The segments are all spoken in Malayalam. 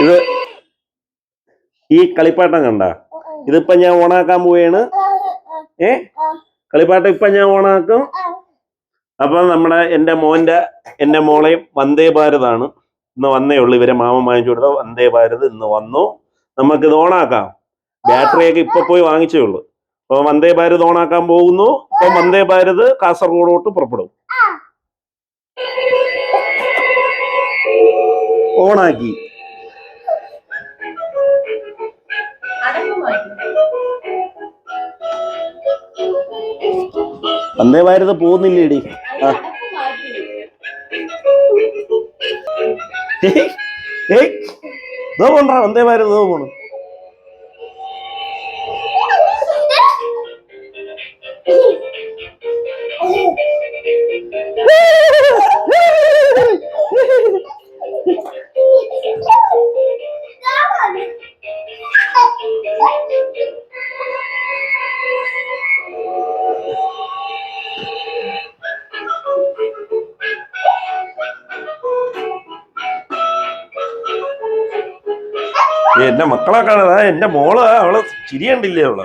ഇത് ഈ കളിപ്പാട്ടം കണ്ട? ഇതിപ്പോ ഞാൻ ഓണാക്കാൻ പോവാണ്. ഏ? കളിപ്പാട്ടം ഇപ്പൊ ഞാൻ ഓണാക്കും. അപ്പൊ നമ്മുടെ എന്റെ മോന്റെ എന്റെ മോളെയും വന്ദേ ഭാരതാണ്. ഇന്ന് വന്നേ ഉള്ളൂ. ഇവരെ മാമ വാങ്ങിച്ചു കൊടുത്ത വന്ദേ ഭാരത് ഇന്ന് വന്നു. നമുക്കിത് ഓണാക്കാം. ബാറ്ററിയൊക്കെ ഇപ്പൊ പോയി വാങ്ങിച്ചേ ഉള്ളൂ. അപ്പൊ വന്ദേ ഭാരത് ഓണാക്കാൻ പോകുന്നു. അപ്പൊ വന്ദേ ഭാരത് കാസർഗോഡോട്ട് പുറപ്പെടും. ഓണാക്കി. വന്ദേ ഭാരത് പോകുന്നില്ലേടി. ആ. ഏയ്, ഏയ്, ദോ പോണ്ടാ വന്ദേ ഭാരത് ഇതോ പോണു. എന്റെ മക്കളെ കാണാ എന്റെ മോൾ അവൾ ചിരിയണ്ടില്ലേ അവൾ?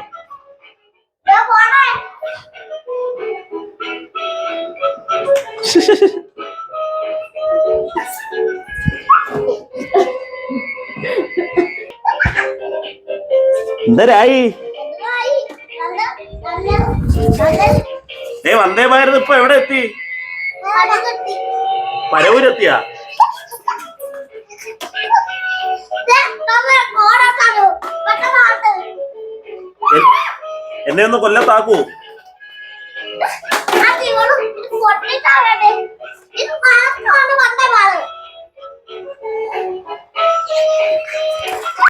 എന്തരായി ഏ വന്ദേ ഭാരത് ഇപ്പൊ എവിടെ എത്തി. പരവൂരെത്തിയാ? എന്നെ ഒന്ന് കൊല്ലത്താക്കൂ.